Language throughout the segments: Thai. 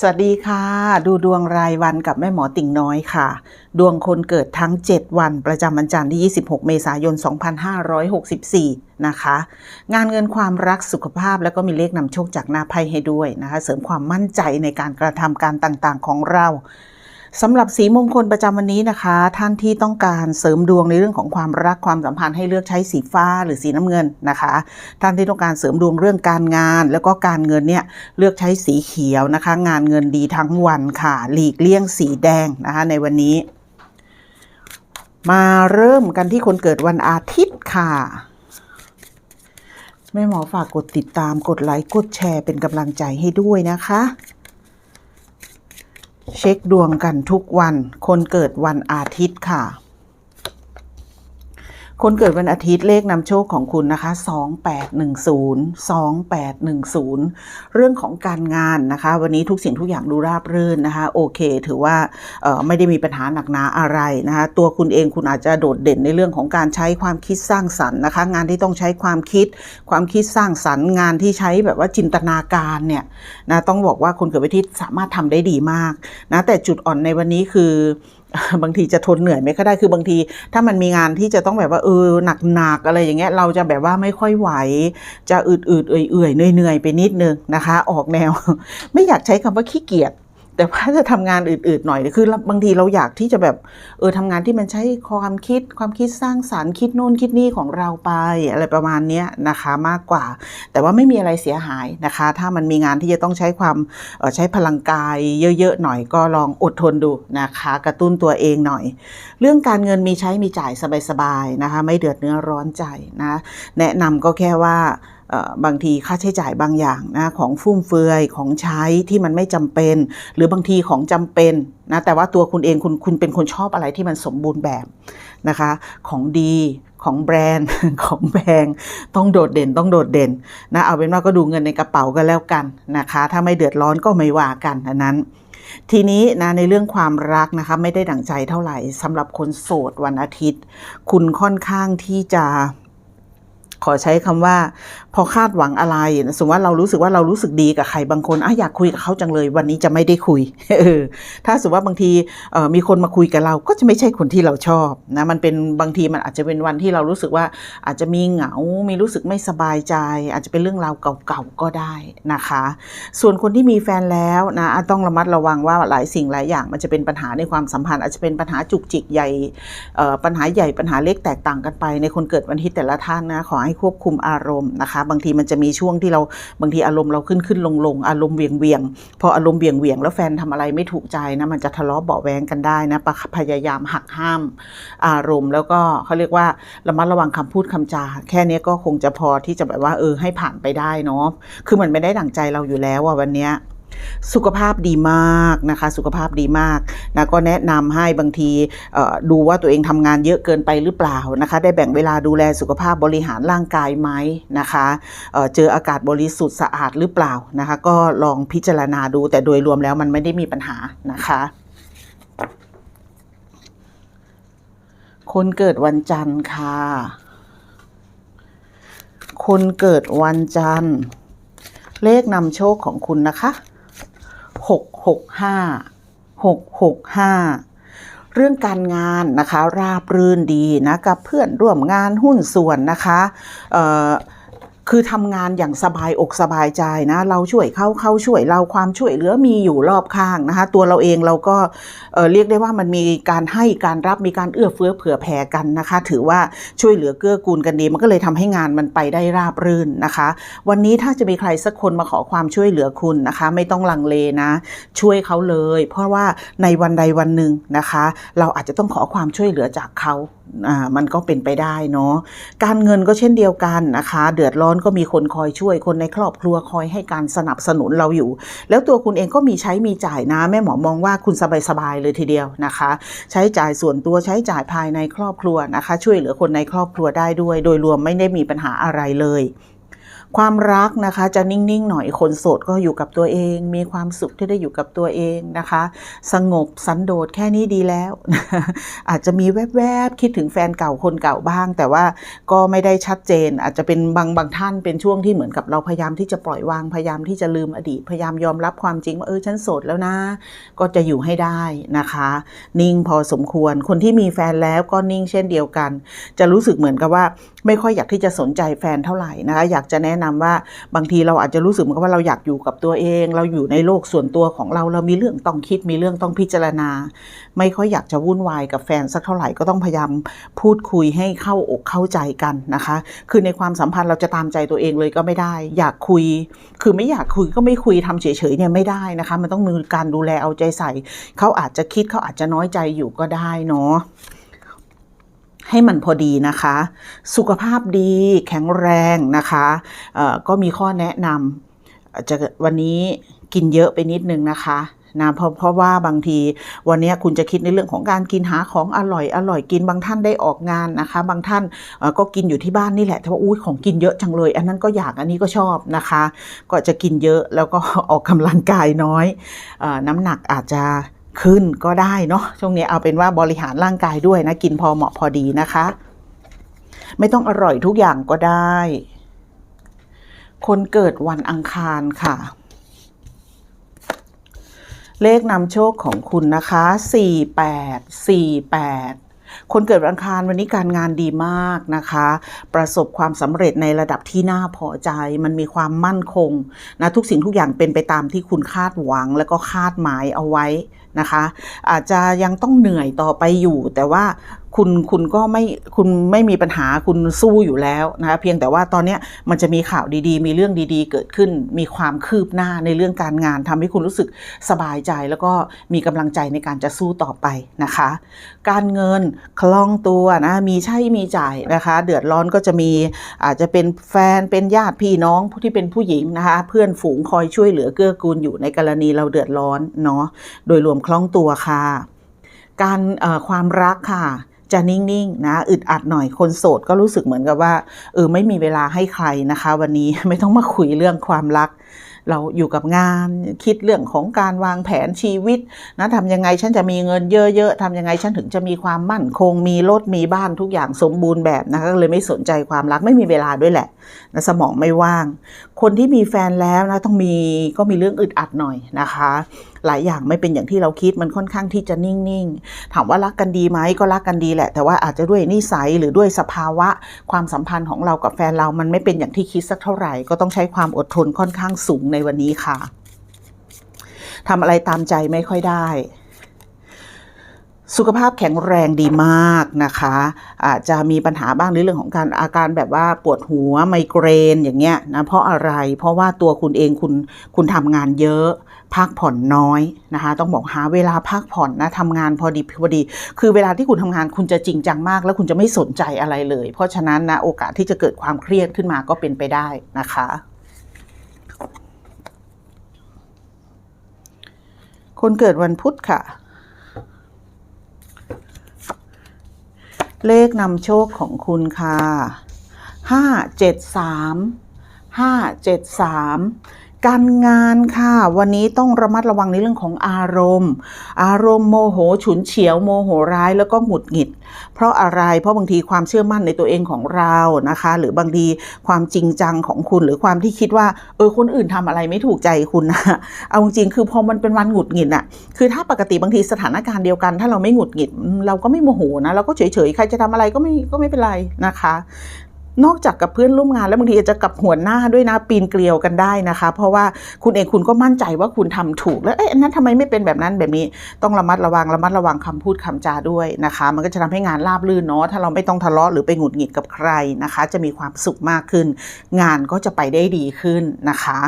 สวัสดีค่ะ ดูดวงรายวันกับแม่หมอติ่งน้อยค่ะ ดวงคนเกิดทั้ง 7 วันประจำวันจันทร์ที่ 26 เมษายน 2564 นะคะ งานเงินความรักสุขภาพแล้วก็มีเลขนำโชคจากหน้าไพ่ให้ด้วยนะคะ เสริมความมั่นใจในการกระทำการต่างๆของเรา สำหรับสีมงคลประจำวันนี้นะคะ ท่านที่ต้องการเสริมดวงในเรื่องของความรักความสัมพันธ์ให้เลือกใช้สีฟ้าหรือสีน้ำเงินนะคะ ท่านที่ต้องการเสริมดวงเรื่องการงาน แล้วก็การเงินเนี่ยเลือกใช้สีเขียวนะคะ งานเงินดีทั้งวันค่ะ หลีกเลี่ยงสีแดงนะคะในวันนี้ มาเริ่มกันที่คนเกิดวันอาทิตย์ค่ะแม่หมอฝากกดติดตามกดไลค์กดแชร์เป็นกำลังใจให้ด้วยนะคะ เช็คดวงกันทุกวัน คนเกิดวันอาทิตย์ค่ะ คนเกิดวันอาทิตย์เลขนำโชคของคุณนะคะ 2810 2810 เรื่องของการงานนะคะ วันนี้ทุกสิ่งทุกอย่างดูราบรื่นนะคะ โอเค ถือว่าไม่ได้มีปัญหาหนักหนาอะไรนะคะ ตัวคุณเองคุณอาจจะโดดเด่นในเรื่องของการใช้ความคิดสร้างสรรค์นะคะ งานที่ต้องใช้ความคิด ความคิดสร้างสรรค์ งานที่ใช้แบบว่าจินตนาการเนี่ยนะต้องบอกว่าคนเกิดวันอาทิตย์สามารถทำได้ดีมากนะแต่จุดอ่อนในวันนี้คือ บางทีจะทนเหนื่อยไม่ก็ได้คือบางที ถ้ามันมีงานที่จะต้องแบบว่าเออหนักๆอะไรอย่างเงี้ยเราจะแบบว่าไม่ค่อยไหว จะอืดๆเอื่อยๆเหนื่อยๆไปนิดนึงนะคะ ออกแนว ไม่อยากใช้คำว่าขี้เกียจ แต่ว่าจะทำงานอืดๆหน่อยคือบางทีเราอยากที่จะแบบเออทำงานที่มันใช้ความคิดความคิดสร้างสารรค์คิดนู่นคิดนี่ของเราไปอะไรประมาณนี้นะคะมากกว่า แต่ว่าไม่มีอะไรเสียหายนะคะ ถ้ามันมีงานที่จะต้องใช้ความออใช้พลังกายเยอะๆหน่อยก็ลองอดทนดูนะคะ กระตุ้นตัวเองหน่อย เรื่องการเงินมีใช้มีจ่ายสบายๆนะคะ ไม่เดือดเนื้อร้อนใจนะ แนะนำก็แค่ว่า บางทีค่าใช้จ่ายบางอย่างนะของฟุ่มเฟือยของใช้ที่มันไม่จำเป็น หรือบางทีของจำเป็นนะแต่ว่าตัวคุณเองคุณคุณเป็นคนชอบอะไรที่มันสมบูรณ์แบบนะคะของดีของแบรนด์ของแพงต้องโดดเด่นต้องโดดเด่นนะเอาเป็นว่าก็ดูเงินในกระเป๋ากันแล้วกันนะคะ ถ้าไม่เดือดร้อนก็ไม่ว่ากันอันนั้น ทีนี้นะในเรื่องความรักนะคะไม่ได้ดั่งใจเท่าไหร่สำหรับคนโสดวันอาทิตย์ คุณค่อนข้างที่จะขอใช้คำว่า พอคาดหวังอะไร สมมติว่าเรารู้สึกว่าเรารู้สึกดีกับใครบางคนอะอยากคุยกับเขาจังเลย วันนี้จะไม่ได้คุยถ้าสมมติว่าบางทีมีคนมาคุยกับเราก็จะไม่ใช่คนที่เราชอบนะมันเป็นบางทีมันอาจจะเป็นวันที่เรารู้สึกว่าอาจจะมีเหงา มีรู้สึกไม่สบายใจ อาจจะเป็นเรื่องราวเก่าๆก็ได้นะคะ ส่วนคนที่มีแฟนแล้วนะต้องระมัดระวังว่าหลายสิ่งหลายอย่าง มันจะเป็นปัญหาในความสัมพันธ์ อาจจะเป็นปัญหาจุกจิกใหญ่ปัญหาใหญ่ปัญหาเล็กแตกต่างกันไป ในคนเกิดวันที่แต่ละท่านนะขอให้ควบคุมอารมณ์นะคะบางทีมันจะมีช่วงที่เราบางทีอารมณ์เราขึ้นขึ้นลงลงอารมณ์เวียงเวียงพออารมณ์เวียงเวียงแล้วแฟนทำอะไรไม่ถูกใจนะมันจะทะเลาะเบาแวงกันได้นะปะพยายามหักห้ามอารมณ์ แล้วก็เขาเรียกว่าระมัดระวังคำพูดคำจา แค่นี้ก็คงจะพอที่จะแบบว่าเออให้ผ่านไปได้เนาะคือมันไม่ได้ดั่งใจเราอยู่แล้วอะวันเนี้ย สุขภาพดีมากนะคะ สุขภาพดีมากนะก็แนะนำให้บางทีดูว่าตัวเองทำงานเยอะเกินไปหรือเปล่านะคะ ได้แบ่งเวลาดูแลสุขภาพบริหารร่างกายไหมนะคะเเจออากาศบริสุทธิ์สะอาดหรือเปล่านะคะ ก็ลองพิจารณาดูแต่โดยรวมแล้วมันไม่ได้มีปัญหานะคะคนเกิดวันจันทร์ค่ะ คนเกิดวันจันทร์ เลขนำโชคของคุณนะคะ หกหกห้าหกหกห้าเรื่องการงานนะคะ ราบรื่นดีนะ กับเพื่อนร่วมงานหุ้นส่วนนะคะ เอ่อ คือทำงานอย่างสบายอกสบายใจนะ เราช่วยเขาเขาช่วยเราความช่วยเหลือมีอยู่รอบข้างนะคะ ตัวเราเองเราก็เเรียกได้ว่ามันมีการให้การรับมีการเอื้อเฟื้อเผื่อแผ่กันนะคะ ถือว่าช่วยเหลือเกื้อกูลกันดี มันก็เลยทำให้งานมันไปได้ราบรื่นนะคะ วันนี้ถ้าจะมีใครสักคนมาขอความช่วยเหลือคุณนะคะ ไม่ต้องลังเลนะ ช่วยเขาเลย เพราะว่าในวันใดวันหนึ่งนะคะ เราอาจจะต้องขอความช่วยเหลือจากเขามันก็เป็นไปได้เนาะการเงินก็เช่นเดียวกันนะคะ เดือดร้อนก็มีคนคอยช่วย คนในครอบครัวคอยให้การสนับสนุนเราอยู่ แล้วตัวคุณเองก็มีใช้มีจ่ายนะ แม่หมอมองว่าคุณสบายๆเลยทีเดียวนะคะ ใช้จ่ายส่วนตัวใช้จ่ายภายในครอบครัวนะคะ ช่วยเหลือคนในครอบครัวได้ด้วย โดยรวมไม่ได้มีปัญหาอะไรเลย ความรักนะคะจะนิ่งๆหน่อยคนโสดก็อยู่กับตัวเอง มีความสุขที่ได้อยู่กับตัวเองนะคะ สงบสันโดษแค่นี้ดีแล้ว อาจจะมีแวบๆคิดถึงแฟนเก่าคนเก่าบ้าง แต่ว่าก็ไม่ได้ชัดเจน อาจจะเป็นบางบางท่านเป็นช่วงที่เหมือนกับเราพยายามที่จะปล่อยวางพยายามที่จะลืมอดีตพยายามยอมรับความจริงว่าเออฉันโสดแล้วนะ ก็จะอยู่ให้ได้นะคะ นิ่งพอสมควรคนที่มีแฟนแล้วก็นิ่งเช่นเดียวกัน จะรู้สึกเหมือนกับว่า ไม่ค่อยอยากที่จะสนใจแฟนเท่าไหร่นะคะอยากจะแนะนำว่าบางทีเราอาจจะรู้สึกเหมือนกับว่าเราอยากอยู่กับตัวเอง เราอยู่ในโลกส่วนตัวของเราเรามีเรื่องต้องคิดมีเรื่องต้องพิจารณา ไม่ค่อยอยากจะวุ่นวายกับแฟนสักเท่าไหร่ก็ต้องพยายามพูดคุยให้เข้าอกเข้าใจกันนะคะ คือในความสัมพันธ์เราจะตามใจตัวเองเลยก็ไม่ได้ อยากคุย คือไม่อยากคุยก็ไม่คุยทำเฉยๆเนี่ยไม่ได้นะคะ มันต้องมีการดูแลเอาใจใส่ เขาอาจจะคิดเขาอาจจะน้อยใจอยู่ก็ได้เนาะ ให้มันพอดีนะคะ สุขภาพดีแข็งแรงนะคะก็มีข้อแนะนำจะวันนี้กินเยอะไปนิดนึงนะคะนะเพราะเพราะว่าบางทีวันนี้คุณจะคิดในเรื่องของการกินหาของอร่อยอร่อยกินบางท่านได้ออกงานนะคะ บางท่านก็กินอยู่ที่บ้านนี่แหละแต่ว่าอุ้ยของกินเยอะจังเลย อันนั้นก็อยากอันนี้ก็ชอบนะคะ ก็จะกินเยอะแล้วก็ออกกำลังกายน้อยอน้ำหนักอาจจะ ขึ้นก็ได้เนาะช่วงนี้เอาเป็นว่าบริหารร่างกายด้วยนะ กินพอเหมาะพอดีนะคะ ไม่ต้องอร่อยทุกอย่างก็ได้ คนเกิดวันอังคารค่ะ เลขนำโชคของคุณนะคะ 48 48 คนเกิดวันอังคารวันนี้การงานดีมากนะคะ ประสบความสำเร็จในระดับที่น่าพอใจ มันมีความมั่นคงนะทุกสิ่งทุกอย่างเป็นไปตามที่คุณคาดหวังแล้วก็คาดหมายเอาไว้นะคะ อาจจะยังต้องเหนื่อยต่อไปอยู่ แต่ว่า คุณคุณก็ไม่คุณไม่มีปัญหาคุณสู้อยู่แล้วนะคะเพียงแต่ว่าตอนนี้มันจะมีข่าวดีๆ มีเรื่องดีๆ เกิดขึ้น มีความคืบหน้าในเรื่องการงานทำให้คุณรู้สึกสบายใจ แล้วก็มีกำลังใจในการจะสู้ต่อไปนะคะ การเงินคล่องตัวนะมีใช้มีจ่ายนะคะ เดือดร้อนก็จะมีอาจจะเป็นแฟนเป็นญาติพี่น้องผู้ที่เป็นผู้หญิงนะคะ เพื่อนฝูงคอยช่วยเหลือเกื้อกูลอยู่ในกรณีเราเดือดร้อนเนาะโดยรวมคล่องตัวค่ะ การความรักค่ะ จะนิ่งๆนะอึดอัดหน่อยคนโสดก็รู้สึกเหมือนกับว่าเออไม่มีเวลาให้ใครนะคะ วันนี้ไม่ต้องมาคุยเรื่องความรัก เราอยู่กับงานคิดเรื่องของการวางแผนชีวิตนะทำยังไงฉันจะมีเงินเยอะๆทำยังไงฉันถึงจะมีความมั่นคงมีรถมีบ้านทุกอย่างสมบูรณ์แบบนะคะก็เลยไม่สนใจความรักไม่มีเวลาด้วยแหละนะสมองไม่ว่าง คนที่มีแฟนแล้วนะต้องมีก็มีเรื่องอึดอัดหน่อยนะคะ หลายอย่างไม่เป็นอย่างที่เราคิดมันค่อนข้างที่จะนิ่งๆ ถามว่ารักกันดีไหมก็รักกันดีแหละ แต่ว่าอาจจะด้วยนิสัยหรือด้วยสภาวะความสัมพันธ์ของเรากับแฟนเรามันไม่เป็นอย่างที่คิดสักเท่าไหร่ ก็ต้องใช้ความอดทนค่อนข้างสูงในวันนี้ค่ะทำอะไรตามใจไม่ค่อยได้สุขภาพแข็งแรงดีมากนะคะอาจจะมีปัญหาบ้างในเรื่องของการอาการแบบว่าปวดหัวไมเกรนอย่างเงี้ยนะเพราะอะไรเพราะว่าตัวคุณเองคุณคุณทำงานเยอะ พักผ่อนน้อยนะคะ ต้องบอกหาเวลาพักผ่อนนะทำงานพอดีพอดี คือเวลาที่คุณทำงานคุณจะจริงจังมาก แล้วคุณจะไม่สนใจอะไรเลย เพราะฉะนั้นนะโอกาสที่จะเกิดความเครียดขึ้นมาก็เป็นไปได้นะคะ คนเกิดวันพุธค่ะ เลขนำโชคของคุณค่ะห้าเจ็ดสามห้าเจ็ดสาม การงานค่ะ วันนี้ต้องระมัดระวังในเรื่องของอารมณ์ อารมณ์โมโหฉุนเฉียวโมโหร้ายแล้วก็หงุดหงิด เพราะอะไรเพราะบางทีความเชื่อมั่นในตัวเองของเรานะคะ หรือบางทีความจริงจังของคุณหรือความที่คิดว่าเออคนอื่นทำอะไรไม่ถูกใจคุณนะเอาจริงคือพอมันเป็นวันหงุดหงิดอะคือถ้าปกติบางทีสถานการณ์เดียวกัน ถ้าเราไม่หงุดหงิดเราก็ไม่โมโหนะเราก็เฉยๆใครจะทำอะไรก็ไม่ก็ไม่เป็นไรนะคะ นอกจากกับเพื่อนร่วมงานแล้วบางทีอาจจะกับหัวหน้าด้วยนะปีนเกลียวกันได้นะคะ เพราะว่าคุณเองคุณก็มั่นใจว่าคุณทำถูก แล้วเอ๊ะอันนั้นทำไมไม่เป็นแบบนั้นแบบนี้ต้องระมัดระวังระมัดระวังคำพูดคำจาด้วยนะคะ มันก็จะทำให้งานราบรื่นเนาะถ้าเราไม่ต้องทะเลาะหรือไปหงุดหงิดกับใครนะคะ จะมีความสุขมากขึ้น งานก็จะไปได้ดีขึ้นนะคะ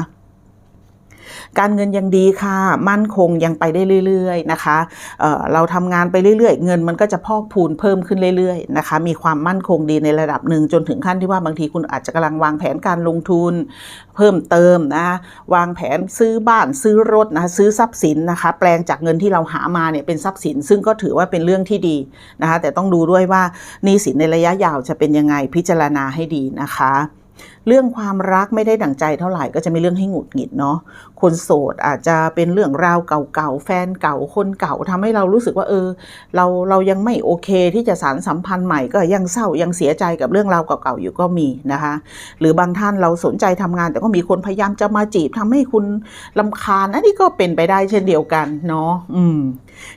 การเงินยังดีค่ะ มั่นคงยังไปได้เรื่อยๆนะคะเเราทำงานไปเรื่อยๆ เงินมันก็จะพอกพูนเพิ่มขึ้นเรื่อยๆนะคะ มีความมั่นคงดีในระดับหนึ่งจนถึงขั้นที่ว่าบางทีคุณอาจจะกำลังวางแผนการลงทุน เพิ่มเติมนะวางแผนซื้อบ้านซื้อรถนะซื้อทรัพย์สินนะคะ แปลงจากเงินที่เราหามาเนี่ยเป็นทรัพย์สิน ซึ่งก็ถือว่าเป็นเรื่องที่ดีนะคะ แต่ต้องดูด้วยว่านี้สินในระยะยาวจะเป็นยังไงพิจารณาให้ดีนะคะ เรื่องความรักไม่ได้ดั่งใจเท่าไหร่ก็จะมีเรื่องให้หงุดหงิดเนาะคนโสดอาจจะเป็นเรื่องราวเก่าๆแฟนเก่าคนเก่าทำให้เรารู้สึกว่าเออ เราเรายังไม่โอเคที่จะสารสัมพันธ์ใหม่ก็ยังเศร้ายังเสียใจกับเรื่องราวเก่าๆอยู่ก็มีนะคะ หรือบางท่านเราสนใจทำงาน แต่ก็มีคนพยายามจะมาจีบทำให้คุณลำคาญอันนี้ก็เป็นไปได้เช่นเดียวกันเนาะอืม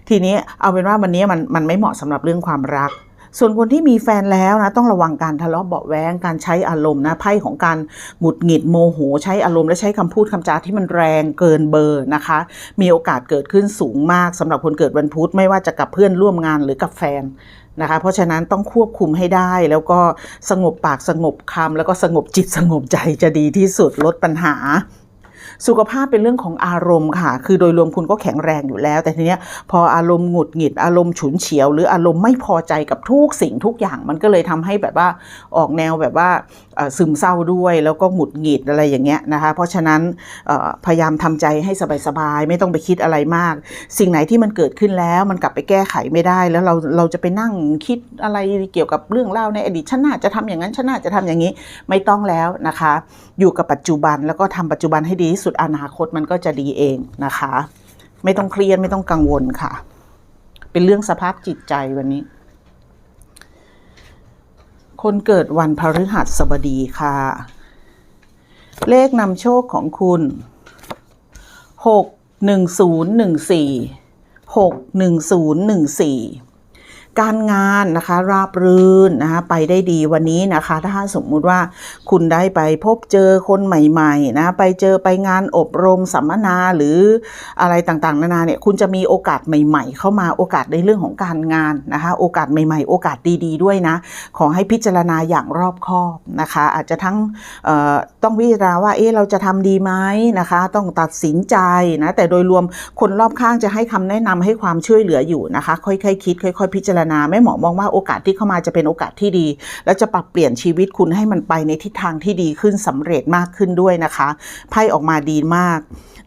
ทีนี้เอาเป็นว่าวันนี้มันมันไม่เหมาะสำหรับเรื่องความรัก ส่วนคนที่มีแฟนแล้วนะต้องระวังการทะเลาะเบาะแว้งการใช้อารมณ์นะไพ่ของการหงุดหงิดโมโห ใช้อารมณ์และใช้คำพูดคำจาที่มันแรงเกินเบอร์นะคะ มีโอกาสเกิดขึ้นสูงมากสำหรับคนเกิดวันพุธไม่ว่าจะกับเพื่อนร่วมงานหรือกับแฟนนะคะเพราะฉะนั้นต้องควบคุมให้ได้แล้วก็สงบปากสงบคำแล้วก็สงบจิตสงบใจจะดีที่สุดลดปัญหา สุขภาพเป็นเรื่องของอารมณ์ค่ะ คือโดยรวมคุณก็แข็งแรงอยู่แล้ว แต่ทีเนี้ยพออารมณ์หงุดหงิด อารมณ์ฉุนเฉียว หรืออารมณ์ไม่พอใจกับทุกสิ่งทุกอย่างมันก็เลยทำให้แบบว่าออกแนวแบบว่าซึมเศร้าด้วย แล้วก็หงุดหงิดอะไรอย่างเงี้ยนะคะ เพราะฉะนั้นพยายามทำใจให้สบายๆไม่ต้องไปคิดอะไรมาก สิ่งไหนที่มันเกิดขึ้นแล้วมันกลับไปแก้ไขไม่ได้ แล้วเราเราจะไปนั่งคิดอะไรเกี่ยวกับเรื่องเล่าในอดีตฉันน่าจะทำอย่างนั้นฉันน่าจะทำอย่างนี้ไม่ต้องแล้วนะคะ อยู่กับปัจจุบันแล้วก็ทำปัจจุบันให้ดีที่สุดอนาคตมันก็จะดีเองนะคะ ไม่ต้องเครียดไม่ต้องกังวลค่ะ เป็นเรื่องสภาพจิตใจวันนี้ คนเกิดวันพฤหัสบดีค่ะ เลขนำโชคของคุณหกหนึ่งศูนย์หนึ่งสี่หกหนึ่งศูนย์หนึ่งสี่ การงานนะคะราบรื่นนะคะไปได้ดีวันนี้นะคะ ถ้าสมมุติว่าคุณได้ไปพบเจอคนใหม่ๆนะไปเจอไปงานอบรมสัมมนาหรืออะไรต่างๆ นานาเนี่ยคุณจะมีโอกาสใหม่ ๆ เข้ามาโอกาสในเรื่องของการงานนะคะโอกาสใหม่ๆ โอกาสดีๆ ด้วยนะ ขอให้พิจารณาอย่างรอบคอบนะคะ อาจจะทั้งต้องพิจารณาว่าเอ๊ะเราจะทำดีไหมนะคะ ต้องตัดสินใจนะแต่โดยรวมคนรอบข้างจะให้คำแนะนำให้ความช่วยเหลืออยู่นะคะ ค่อยๆคิด ค่อย ๆ พิจารณาแม่หมอมองว่าโอกาสที่เข้ามาจะเป็นโอกาสที่ดี และจะปรับเปลี่ยนชีวิตคุณให้มันไปในทิศทางที่ดีขึ้นสำเร็จมากขึ้นด้วยนะคะไพ่ออกมาดีมาก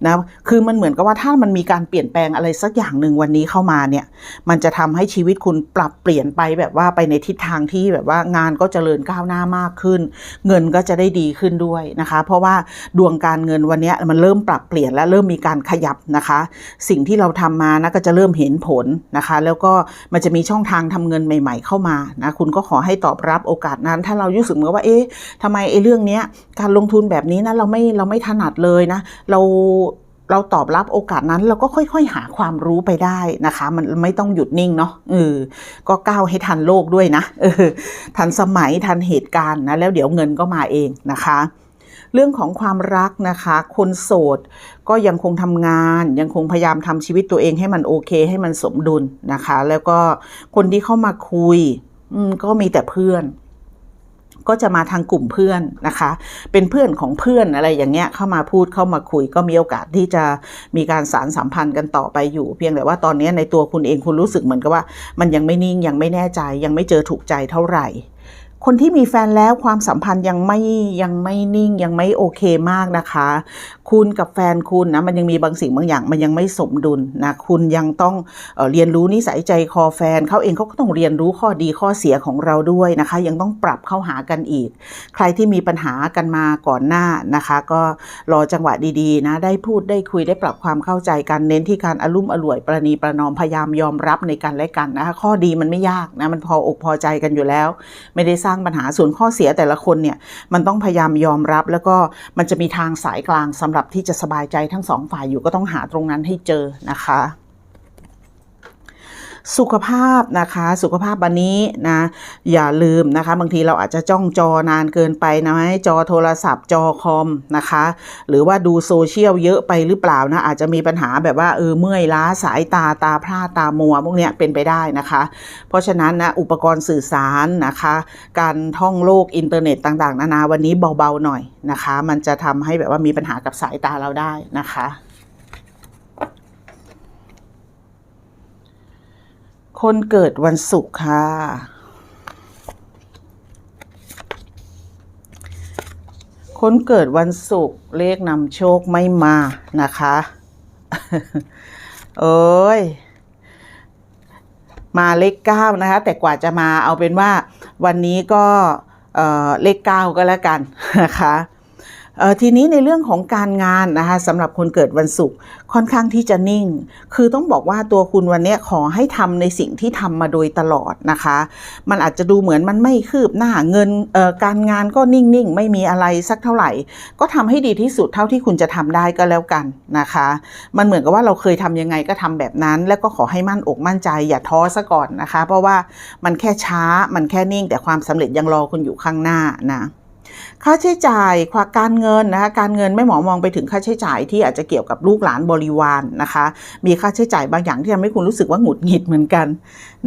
นะคือมันเหมือนกับว่าถ้ามันมีการเปลี่ยนแปลงอะไรสักอย่างหนึ่งวันนี้เข้ามาเนี่ย มันจะทำให้ชีวิตคุณปรับเปลี่ยนไปแบบว่าไปในทิศทางที่แบบว่างานก็เจริญก้าวหน้ามากขึ้น เงินก็จะได้ดีขึ้นด้วยนะคะ เพราะว่าดวงการเงินวันนี้มันเริ่มปรับเปลี่ยนและเริ่มมีการขยับนะคะ สิ่งที่เราทำมานะก็จะเริ่มเห็นผลนะคะ แล้วก็มันจะมีช่องทางทำเงินใหม่ ๆ เข้ามานะคุณก็ขอให้ตอบรับโอกาสนั้น ถ้าเรารู้สึกเหมือนว่าเอ๊ะทำไมไอ้เรื่องเนี้ยการลงทุนแบบนี้นะเราไม่เราไม่ถนัดเลยนะเราเราตอบรับโอกาสนั้นเราก็ค่อย ๆ หาความรู้ไปได้นะคะ มันไม่ต้องหยุดนิ่งเนาะเออก็ก้าวให้ทันโลกด้วยนะเออทันสมัยทันเหตุการณ์นะแล้วเดี๋ยวเงินก็มาเองนะคะ เรื่องของความรักนะคะ คนโสดก็ยังคงทำงาน ยังคงพยายามทำชีวิตตัวเองให้มันโอเค ให้มันสมดุลนะคะ แล้วก็คนที่เข้ามาคุยก็มีแต่เพื่อนก็จะมาทางกลุ่มเพื่อนนะคะ เป็นเพื่อนของเพื่อนอะไรอย่างเงี้ยเข้ามาพูดเข้ามาคุยก็มีโอกาสที่จะมีการสารสัมพันธ์กันต่อไปอยู่ เพียงแต่ว่าตอนนี้ในตัวคุณเองคุณรู้สึกเหมือนกับว่า มันยังไม่นิ่งยังไม่แน่ใจยังไม่เจอถูกใจเท่าไหร่ คนที่มีแฟนแล้วความสัมพันธ์ยังไม่ยังไม่นิ่งยังไม่โอเคมากนะคะ คุณกับแฟนคุณนะมันยังมีบางสิ่งบางอย่างมันยังไม่สมดุลนะคุณยังต้องเออเรียนรู้นิสัยใจคอแฟนเขาเองเขาก็ต้องเรียนรู้ข้อดีข้อเสียของเราด้วยนะคะ ยังต้องปรับเข้าหากันอีก ใครที่มีปัญหากันมาก่อนหน้านะคะ ก็รอจังหวะดีๆนะได้พูดได้คุยได้ปรับความเข้าใจกันเน้นที่การอารมุ่มอร่วยประนีประนอมพยายามยอมรับในกันและกันนะคะข้อดีมันไม่ยากนะมันพออกพอใจกันอยู่แล้ว ไม่ได้สร้างางปัญหาส่วนข้อเสียแต่ละคนเนี่ยมันต้องพยายามยอมรับ แล้วก็มันจะมีทางสายกลางสำหรับที่จะสบายใจทั้งสองฝ่ายอยู่ก็ต้องหาตรงนั้นให้เจอนะคะ สุขภาพนะคะ สุขภาพวันนี้นะ อย่าลืมนะคะ บางทีเราอาจจะจ้องจอนานเกินไปนะจอโทรศัพท์จอคอมนะคะ หรือว่าดูโซเชียลเยอะไปหรือเปล่านะอาจจะมีปัญหาแบบว่าเออเมื่อยล้าสายตาตาพร่าตามัวพวกเนี้ยเป็นไปได้นะคะ เพราะฉะนั้นนะอุปกรณ์สื่อสารนะคะ การท่องโลกอินเทอร์เน็ตต่าง ๆ นานาวันนี้เบาๆหน่อยนะคะ มันจะทำให้แบบว่ามีปัญหากับสายตาเราได้นะคะ คนเกิดวันศุกร์ค่ะ คนเกิดวันศุกร์เลขนำโชคไม่มานะคะโอ้ย มาเลขเก้านะคะ แต่กว่าจะมาเอาเป็นว่าวันนี้ก็ เอ่อ เลขเก้าก็แล้วกันนะคะ ทีนี้ในเรื่องของการงานนะคะสำหรับคนเกิดวันศุกร์ค่อนข้างที่จะนิ่ง คือต้องบอกว่าตัวคุณวันนี้ขอให้ทำในสิ่งที่ทำมาโดยตลอดนะคะ มันอาจจะดูเหมือนมันไม่คืบหน้าเงินการงานก็นิ่งๆ ไม่มีอะไรสักเท่าไหร่ ก็ทำให้ดีที่สุดเท่าที่คุณจะทำได้ก็แล้วกันนะคะ มันเหมือนกับว่าเราเคยทำยังไงก็ทำแบบนั้น แล้วก็ขอให้มั่นอกมั่นใจ อย่าท้อซะก่อนนะคะ เพราะว่ามันแค่ช้ามันแค่นิ่ง แต่ความสำเร็จยังรอคุณอยู่ข้างหน้านะ ค่าใช้จ่ายความการเงินนะคะการเงินไม่หมอมองไปถึงค่าใช้จ่ายที่อาจจะเกี่ยวกับลูกหลานบริวารนนะคะ มีค่าใช้จ่ายบางอย่างที่ทำให้คุณรู้สึกว่าหงุดหงิดเหมือนกัน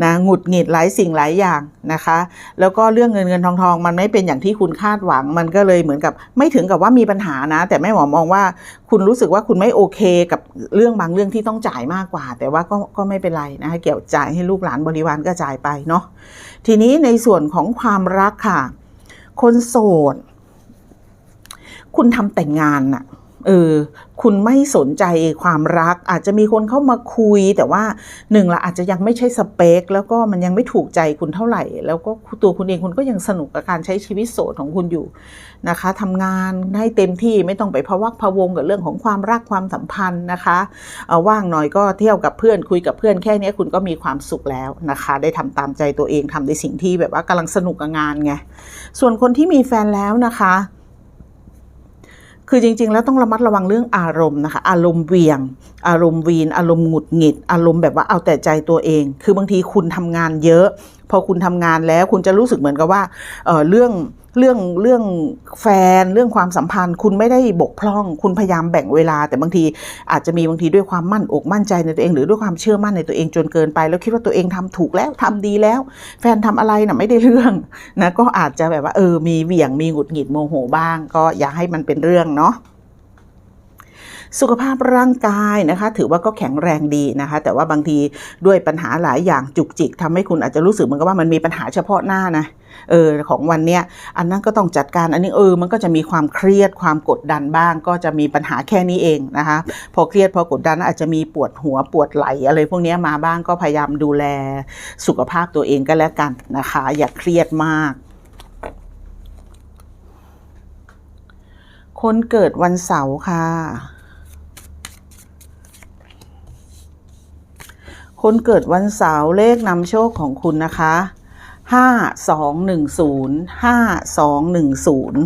นะหงุดหงิดหลายสิ่งหลายอย่างนะคะ แล้วก็เรื่องเงินเงินทองทองมันไม่เป็นอย่างที่คุณคาดหวัง มันก็เลยเหมือนกับไม่ถึงกับว่ามีปัญหานะ แต่แม่หมอมองว่าคุณรู้สึกว่าคุณไม่โอเคกับเรื่องบางเรื่องที่ต้องจ่ายมากกว่า แต่ว่าก็ก็ไม่เป็นไรนะคะเกี่ยวจ่ายให้ลูกหลานบริวารก็จ่ายไปเนาะทีนี้ในส่วนของความรักค่ะ คนโสด คุณทำแต่งงานน่ะ เออคุณไม่สนใจความรัก อาจจะมีคนเข้ามาคุย แต่ว่าหนึ่งละอาจจะยังไม่ใช่สเปค แล้วก็มันยังไม่ถูกใจคุณเท่าไหร่ แล้วก็ตัวคุณเองคุณก็ยังสนุกกับการใช้ชีวิตโสดของคุณอยู่นะคะทำงานให้เต็มที่ไม่ต้องไปพะวักพะวงกับเรื่องของความรักความสัมพันธ์นะคะเอาว่างหน่อยก็เที่ยวกับเพื่อนคุยกับเพื่อนแค่นี้คุณก็มีความสุขแล้วนะคะ ได้ทำตามใจตัวเองทำในสิ่งที่แบบว่ากำลังสนุกกับงานไงส่วนคนที่มีแฟนแล้วนะคะ คือจริง ๆ แล้วต้องระมัดระวังเรื่องอารมณ์นะคะ อารมณ์เวียง อารมณ์วีน อารมณ์หงุดหงิด อารมณ์แบบว่าเอาแต่ใจตัวเอง คือบางทีคุณทำงานเยอะ พอคุณทำงานแล้วคุณจะรู้สึกเหมือนกับว่าเเรื่อง เรื่องเรื่องแฟนเรื่องความสัมพันธ์ คุณไม่ได้บกพร่อง คุณพยายามแบ่งเวลา แต่บางทีอาจจะมีบางทีด้วยความมั่นอกมั่นใจในตัวเอง หรือด้วยความเชื่อมั่นในตัวเองจนเกินไป แล้วคิดว่าตัวเองทำถูกแล้วทำดีแล้ว แฟนทำอะไรน่ะไม่ได้เรื่องนะก็อาจจะแบบว่าเออมีเหวี่ยงมีหงุดหงิดโมโหบ้าง ก็อย่าให้มันเป็นเรื่องเนาะสุขภาพร่างกายนะคะ ถือว่าก็แข็งแรงดีนะคะ แต่ว่าบางทีด้วยปัญหาหลายอย่างจุกจิกทำให้คุณอาจจะรู้สึกเหมือนกับว่ามันมีปัญหาเฉพาะหน้านะ เออของวันเนี้ยอันนั้นก็ต้องจัดการอันนี้เออมันก็จะมีความเครียดความกดดันบ้าง ก็จะมีปัญหาแค่นี้เองนะคะพอเครียดพอกดดันอาจจะมีปวดหัวปวดไหลอะไรพวกนี้มาบ้างก็พยายามดูแลสุขภาพตัวเองก็แล้วกันนะคะ อย่าเครียดมากคนเกิดวันเสาร์ค่ะ คนเกิดวันเสาร์เลขนำโชคของคุณนะคะ ห้าสองหนึ่งศูนย์ห้าสองหนึ่งศูนย์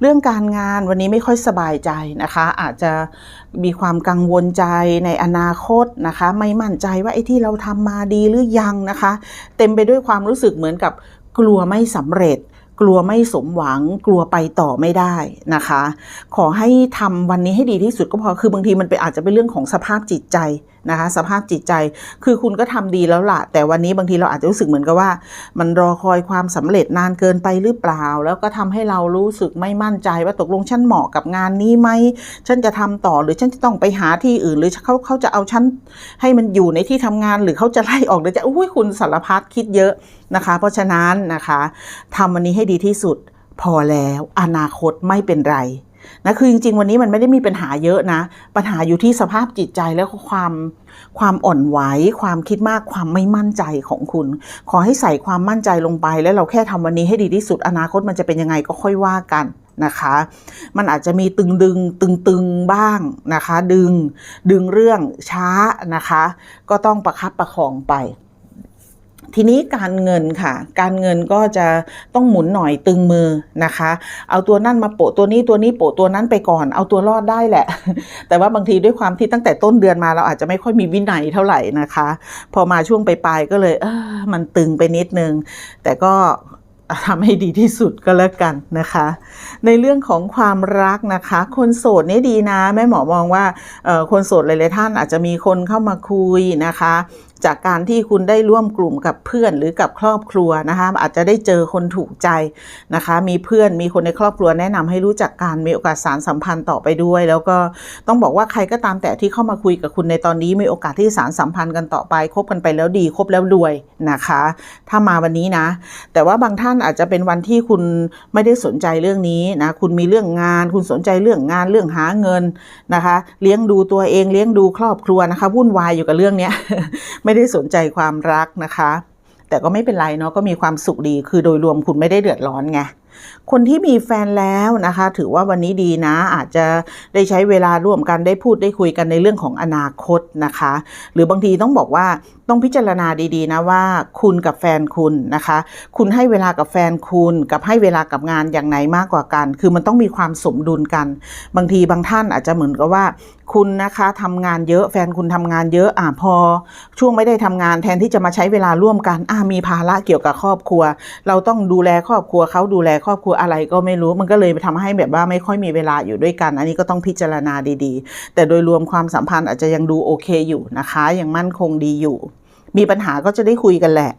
เรื่องการงานวันนี้ไม่ค่อยสบายใจนะคะ อาจจะมีความกังวลใจในอนาคตนะคะ ไม่มั่นใจว่าไอ้ที่เราทำมาดีหรือยังนะคะ เต็มไปด้วยความรู้สึกเหมือนกับกลัวไม่สำเร็จกลัวไม่สมหวังกลัวไปต่อไม่ได้นะคะ ขอให้ทำวันนี้ให้ดีที่สุดก็พอคือบางทีมันเป็นอาจจะเป็นเรื่องของสภาพจิตใจ นะคะสภาพจิตใจคือคุณก็ทำดีแล้วล่ะแต่วันนี้บางทีเราอาจจะรู้สึกเหมือนกับว่า มันรอคอยความสำเร็จนานเกินไปหรือเปล่า แล้วก็ทำให้เรารู้สึกไม่มั่นใจว่าตกลงฉันเหมาะกับงานนี้ไหมฉันจะทำต่อหรือฉันจะต้องไปหาที่อื่น หรือเขาเขาจะเอาฉันให้มันอยู่ในที่ทำงานหรือเขาจะไล่ออกหรือจะอุ้ยคุณสารพัดคิดเยอะนะคะ เพราะฉะนั้นนะคะทำวันนี้ให้ดีที่สุดพอแล้วอนาคตไม่เป็นไร นะคือจริง ๆ วันนี้มันไม่ได้มีปัญหาเยอะนะ ปัญหาอยู่ที่สภาพจิตใจแล้วก็ความความอ่อนไหวความคิดมากความไม่มั่นใจของคุณ ขอให้ใส่ความมั่นใจลงไป แล้วเราแค่ทำวันนี้ให้ดีที่สุดอนาคตมันจะเป็นยังไงก็ค่อยว่ากันนะคะ มันอาจจะมีตึงดึงตึงตึงบ้างนะคะ ดึงดึงเรื่องช้านะคะ ก็ต้องประคับประคองไป ทีนี้การเงินค่ะ การเงินก็จะต้องหมุนหน่อยตึงมือนะคะ เอาตัวนั่นมาโปะตัวนี้ตัวนี้โปะตัวนั้นไปก่อน เอาตัวรอดได้แหละ แต่ว่าบางทีด้วยความที่ตั้งแต่ต้นเดือนมาเราอาจจะไม่ค่อยมีวินัยเท่าไหร่นะคะ พอมาช่วงปลายๆก็เลยเออมันตึงไปนิดนึง แต่ก็ทำให้ดีที่สุดก็แล้วกันนะคะ ในเรื่องของความรักนะคะ คนโสดนี่ดีนะแม่หมอมองว่าคนโสดหลายๆท่านอาจจะมีคนเข้ามาคุยนะคะ จากการที่คุณได้ร่วมกลุ่มกับเพื่อนหรือกับครอบครัวนะคะอาจจะได้เจอคนถูกใจนะคะ มีเพื่อนมีคนในครอบครัวแนะนำให้รู้จักกันมีโอกาสสารสัมพันธ์ต่อไปด้วย แล้วก็ต้องบอกว่าใครก็ตามแต่ที่เข้ามาคุยกับคุณในตอนนี้มีโอกาสที่สารสัมพันธ์กันต่อไปคบกันไปแล้วดีคบแล้วรวยนะคะ ถ้ามาวันนี้นะ แต่ว่าบางท่านอาจจะเป็นวันที่คุณไม่ได้สนใจเรื่องนี้นะคุณมีเรื่องงาน คุณสนใจเรื่องงานเรื่องหาเงินนะคะ เลี้ยงดูตัวเองเลี้ยงดูครอบครัวนะคะวุ่นวายอยู่กับเรื่องเนี้ยไม่ได้สนใจความรักนะคะ แต่ก็ไม่เป็นไรเนาะก็มีความสุขดี คือโดยรวมคุณไม่ได้เดือดร้อนไงคนที่มีแฟนแล้วนะคะ ถือว่าวันนี้ดีนะ อาจจะได้ใช้เวลาร่วมกันได้พูดได้คุยกันในเรื่องของอนาคตนะคะ หรือบางทีต้องบอกว่า ต้องพิจารณาดีๆนะว่าคุณกับแฟนคุณนะคะ คุณให้เวลากับแฟนคุณกับให้เวลากับงานอย่างไหนมากกว่ากัน คือมันต้องมีความสมดุลกัน บางทีบางท่านอาจจะเหมือนกับว่า คุณนะคะทำงานเยอะแฟนคุณทำงานเยอะอ่าพอ ช่วงไม่ได้ทำงานแทนที่จะมาใช้เวลาร่วมกันอ่ามีภาระเกี่ยวกับครอบครัว เราต้องดูแลครอบครัวเขาดูแลครอบครัวอะไรก็ไม่รู้ มันก็เลยทำให้แบบว่าไม่ค่อยมีเวลาอยู่ด้วยกัน อันนี้ก็ต้องพิจารณาดีๆ แต่โดยรวมความสัมพันธ์อาจจะยังดูโอเคอยู่นะคะยังมั่นคงดีอยู่ มีปัญหาก็จะได้คุยกันแหละ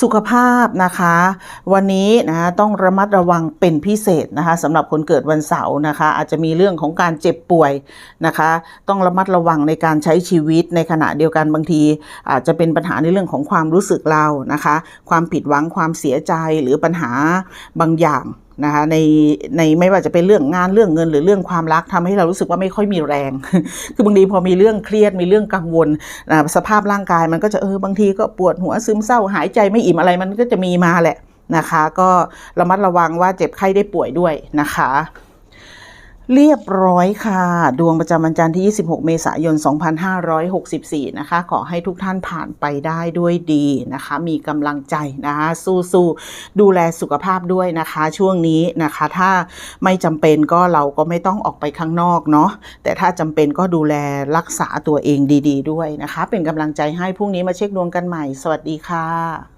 สุขภาพนะคะ วันนี้นะต้องระมัดระวังเป็นพิเศษนะคะสำหรับคนเกิดวันเสาร์นะคะ อาจจะมีเรื่องของการเจ็บป่วยนะคะ ต้องระมัดระวังในการใช้ชีวิตในขณะเดียวกันบางที อาจจะเป็นปัญหาในเรื่องของความรู้สึกเรานะคะ ความผิดหวังความเสียใจหรือปัญหาบางอย่าง นะคะในในไม่ว่าจะเป็นเรื่องงานเรื่องเงินหรือเรื่องความรักทำให้เรารู้สึกว่าไม่ค่อยมีแรง คือบางทีพอมีเรื่องเครียดมีเรื่องกังวลนะสภาพร่างกายมันก็จะเออบางทีก็ปวดหัวซึมเศร้าหายใจไม่อิ่มอะไรมันก็จะมีมาแหละนะคะ ก็ระมัดระวังว่าเจ็บไข้ได้ป่วยด้วยนะคะ เรียบร้อยค่ะ ดวงประจำวันจันทร์ที่ 26 เมษายน 2564 นะคะ ขอให้ทุกท่านผ่านไปได้ด้วยดีนะคะ มีกำลังใจนะคะ สู้ๆ ดูแลสุขภาพด้วยนะคะ ช่วงนี้นะคะ ถ้าไม่จำเป็นก็เราก็ไม่ต้องออกไปข้างนอกเนาะ แต่ถ้าจำเป็นก็ดูแลรักษาตัวเองดี ๆ ด้วยนะคะ เป็นกำลังใจให้พรุ่งนี้มาเช็คดวงกันใหม่ สวัสดีค่ะ